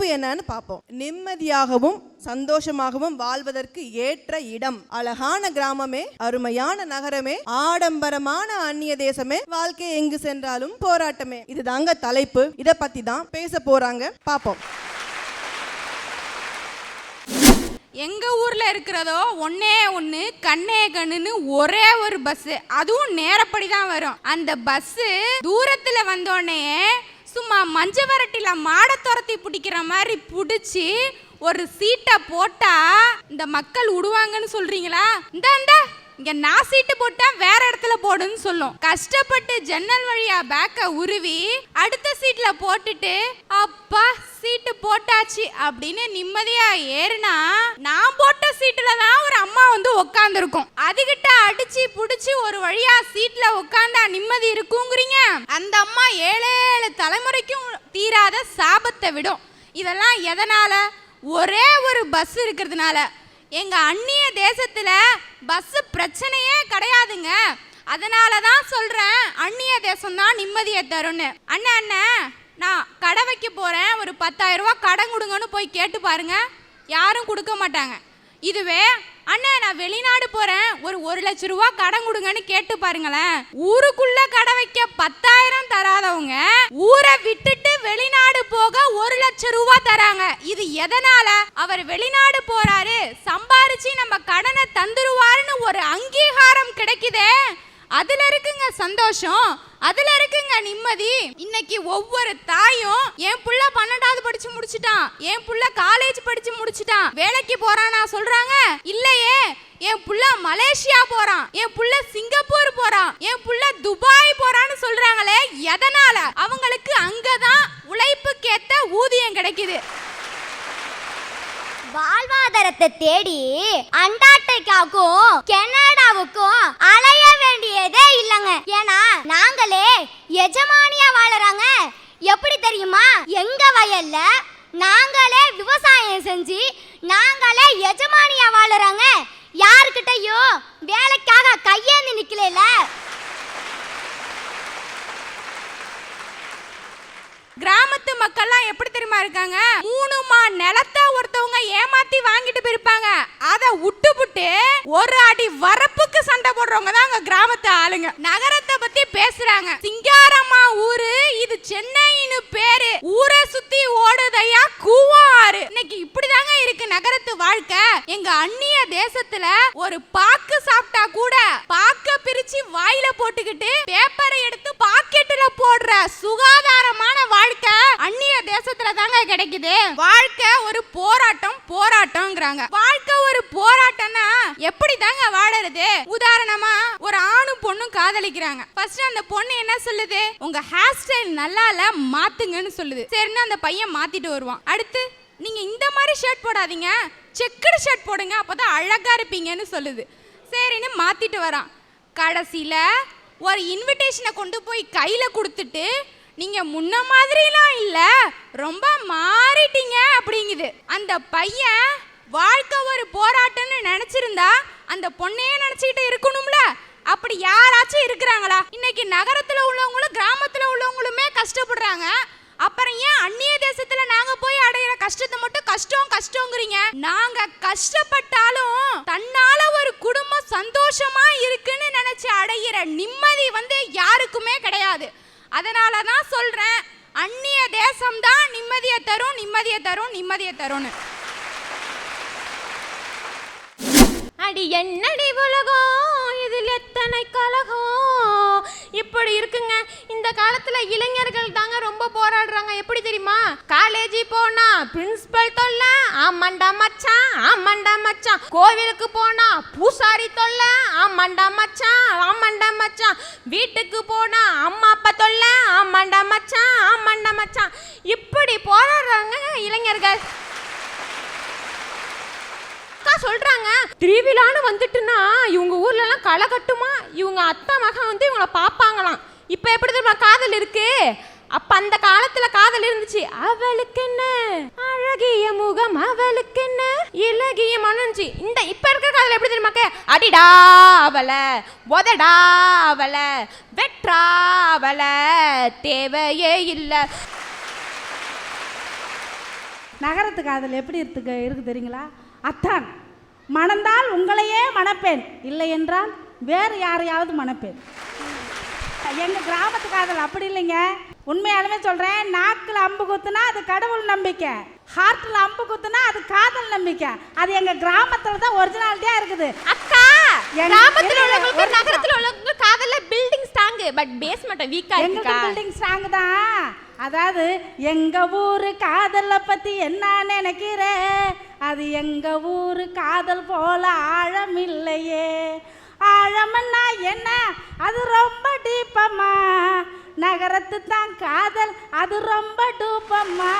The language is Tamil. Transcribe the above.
தலைப்பு என்னன்னு பார்ப்போம். நிம்மதியாகவும் சந்தோஷமாகவும் வாழ்வதற்கு ஏற்ற இடம். அழகான கிராமமே அருமையான நகரமே ஆடம்பரமான அந்நிய தேசமே வாழ்க்கை எங்கு சென்றாலும் போராட்டமே. இதுதாங்க தலைப்பு. இத பத்தி தான் பேச போறாங்க. பார்ப்போம். எங்க ஊர்ல இருக்கிறதோ ஒன்னே ஒன்று கண்ணே கண்ணுன்னு ஒரே ஒரு பஸ் அதுவும் நேரப்படி தான் வரும். அந்த பஸ் தூரத்துல வந்தோடனே சும்மா மஞ்ச வரட்டில மாடை துரத்தி பிடிக்கிற மாதிரி பிடிச்சி ஒரு சீட்டை போட்டா இந்த மக்கள் விடுவாங்கன்னு சொல்றீங்களா? இந்த இந்த இங்க நான் சீட்டு போட்டா வேற இடத்துல போடுன்னு சொல்லும். கஷ்டப்பட்டு ஜன்னல் வழியா பேக்க உருவி அடுத்த சீட்ல போட்டுட்டு அப்பா சீட்டு போட்டாச்சு அப்படின்னு நிம்மதியா ஏறுனா நான் போட்ட சீட்டுல தான் ஒரு அம்மா வந்து உட்காந்துருக்கும் அதுகிட்ட அடிச்சு புடிச்சு ஒரு வழியா சீட்ல உட்காந்தா நிம்மதி இருக்குங்கிறீங்க? அந்த அம்மா ஏழு ஏழு தலைமுறைக்கும் தீராத சாபத்தை விடும். இதெல்லாம் எதனால? ஒரே ஒரு பஸ் இருக்கிறதுனால. எங்க அந்நிய தேசத்துல பஸ் பிரச்சனையே கிடையாதுங்க. அதனால தான் சொல்றேன் அந்நிய தேசம் தான் நிம்மதியை தரும்னு. அண்ணா அண்ணா நான் கடை வைக்க போறேன். ஒரு பத்தாயிரம் ரூபாய் கடன் கொடுங்கன்னு போய் கேட்டு பாருங்க. யாரும் கொடுக்க மாட்டாங்க. இதுவே அண்ணா நான் வெளிநாடு போறேன். ஒரு ஒரு லட்ச ரூபா கடன் கொடுங்கன்னு கேட்டு பாருங்களேன். ஊருக்குள்ள கடை வைக்க பத்தாயிரம் தராதவங்க ஊரை விட்டுட்டு வெளிநாடு போக ஒரு லட்சம் ரூபா தராங்க. இது எதனால? அவர் வெளிநாடு போறாரு சம்பாரிச்சு நம்ம கடனை தந்துருவாருன்னு ஒரு அங்கீகாரம் கிடைக்குதே. அதுல இருக்குங்க சந்தோஷம். அதுல இருக்குங்க நிம்மதி. இன்னைக்கு ஒவ்வொரு தாயும் என் புள்ள பன்னெண்டாவது படிச்சு முடிச்சிட்டான். என் புள்ள காலேஜ் படிச்சு முடிச்சிட்டான். வேலைக்கு போறானா சொல்றாங்க? இல்லையே. என் புள்ள மலேசியா போறான். என் புள்ள சிங்கப்பூர் போறான். என் புள்ள துபாய் போறான்னு சொல்றாங்களே எதனால? அவங்களுக்கு அங்கதான் உழைப்புக்கேத்த ஊதியம் கிடைக்குது. வாழ்வாதாரத்தை தேடி அண்டார்டிகாவுக்கும் கனடாவுக்கும் அலை வேண்டியதே இல்லைங்க ஏன்னா நாங்களே எஜமானியா வாழறாங்க. எப்படி தெரியுமா? எங்க வயல்ல நாங்களே விவசாயம் செஞ்சு நாங்களே எஜமானியா வாழறாங்க. யாருக்கிட்டையும் வேலைக்காக கையேந்து நிக்கல கிராமத்து மக்கள்லாம் எப்படி தெரியுமா இருக்காங்க? மூணு மா நிலத்தை ஒருத்தவங்க ஏமாத்தி வாங்கிட்டு போயிருப்பாங்க. விட்டு விட்டுப்புட்டு ஒரு அடி வரப்புக்கு சண்டை போடுறவங்க தான் அங்க கிராமத்து ஆளுங்க. நகரத்தை பத்தி பேசுறாங்க. சிங்காரம்மா ஊரு இது சென்னைன்னு பேரு. ஊரை சுத்தி ஓடுதையா கூவம் ஆறு இன்னைக்கு இப்படிதாங்க இருக்கு நகரத்து வாழ்க்கை. எங்க அந்நிய தேசத்துல ஒரு பாக்கு சாப்பிட்டா கூட பாக்க பிரிச்சு வாயில போட்டுக்கிட்டு பேப்பரை எடுத்து பாக்கெட்டுல போடுற சுகாதாரமான வாழ்க்கை அந்நிய தேசத்துல தாங்க கிடைக்குது. வாழ்க்கை ஒரு போராட்டம் போராட்டம்ங்கிறாங்க. வாழ்க்கை எப்படி தாங்க வாழறது? உதாரணமா ஒரு ஆணும் பொண்ணும் காதலிக்கிறாங்க. ஃபர்ஸ்ட் அந்த பொண்ணு என்ன சொல்லுது? உங்க ஹேர் ஸ்டைல் நல்லா இல்ல மாத்துங்கன்னு சொல்லுது. சரின்னு அந்த பையன் மாத்திட்டு வருவான். அடுத்து நீங்க இந்த மாதிரி ஷர்ட் போடாதீங்க. செக்குடு ஷர்ட் போடுங்க அப்பதான் அழகா இருப்பீங்கன்னு சொல்லுது. சரின்னு மாத்திட்டு வரான். கடைசியில ஒரு இன்விடேஷனை கொண்டு போய் கையில கொடுத்துட்டு நீங்க முன்ன மாதிரிலாம் இல்ல ரொம்ப மாறிட்டீங்க அப்படிங்குது. அந்த பையன் வாழ்க்கை ஒரு போராட்டம்னு நினைச்சிருந்தா அந்த பொண்ணையே நினைச்சுக்கிட்டு இருக்கணும்ல? அப்படி யாராச்சும் இருக்கிறாங்களா? இன்னைக்கு நகரத்துல உள்ளவங்களும் கிராமத்துல உள்ளவங்களுமே கஷ்டப்படுறாங்க. அப்புறம் ஏன் அந்நிய தேசத்துல நாங்க போய் அடையிற கஷ்டத்தை மட்டும் கஷ்டம் கஷ்டங்கிறீங்க? நாங்க கஷ்டப்பட்டாலும் தன்னால ஒரு குடும்பம் சந்தோஷமா இருக்குன்னு நினைச்சு அடையிற நிம்மதி வந்து யாருக்குமே கிடையாது. அதனால தான் சொல்றேன் அந்நிய தேசம் தான் நிம்மதியை தரும் நிம்மதியை தரும் நிம்மதியை தரும்னு. அடி என்னடி உலகம்? இதில் எத்தனை கலகம்? இப்படி இருக்குங்க. இந்த காலத்துல இளைஞர்கள் தாங்க ரொம்ப போராடுறாங்க. எப்படி தெரியுமா? காலேஜ் போனா பிரின்சிபல் தொல்லை ஆமாண்டா மச்சான் ஆமாண்டா மச்சான். கோவிலுக்கு போனா பூசாரி தொல்லை ஆமாண்டா மச்சான் ஆமாண்டா மச்சான். வீட்டுக்கு போனா அம்மா அப்பா தொல்ல ஆமாண்டா மச்சான் ஆமாண்டா மச்சான். இப்படி போராடுறாங்க இளைஞர்கள். அக்கா சொல்றாங்க திருவிழா வந்துட்டுனா இவங்க ஊர்ல எல்லாம் களை கட்டுமா? இவங்க அத்தா மகன் வந்து இவங்கள பார்ப்பாங்களாம் இப்போ எப்படி தெரியுமா காதல் இருக்கு? அப்ப அந்த காலத்துல காதல் இருந்துச்சு. அவளுக்கு என்ன? அழகிய முகம் அவளுக்கு என்ன? இலகிய மனஞ்சி. இந்த இப்ப இருக்கிற காதல் எப்படி தெரியுமாக்க அடிடா அவள உதடா அவள வெற்றா அவள தேவையே இல்லை. நகரத்து காதல் எப்படி இருக்கு இருக்கு தெரியுங்களா? அத்தான். மணந்தால் உங்களையே மணப்பேன். இல்லை என்றால் வேறு யாரையாவது மணப்பேன். எங்கள் கிராமத்து காதல் அப்படி இல்லைங்க. உண்மையாலுமே சொல்கிறேன் நாக்கில் அம்பு குத்துனா அது கடவுள் நம்பிக்கை. ஹார்ட்டில் அம்பு குத்துனா அது காதல் நம்பிக்கை. அது எங்கள் கிராமத்தில் தான் ஒரிஜினாலிட்டியாக இருக்குது. அக்கா கிராமத்துல உள்ளவங்களுக்கு. நகரத்துல உள்ளவங்க காதல்ல பில்டிங் ஸ்ட்ராங் பட் பேஸ்மெண்ட் வீக்கா இருக்குக்கா பில்டிங் ஸ்ட்ராங் தான். அதாவது எங்க ஊரு காதலை பத்தி என்ன நினைக்கிற? அது எங்கள் ஊர் காதல் போல ஆழம் இல்லையே ஆழம்னா என்ன? அது ரொம்ப டீப்பம்மா. நகரத்து தான் காதல் அது ரொம்ப டூப்பம்மா.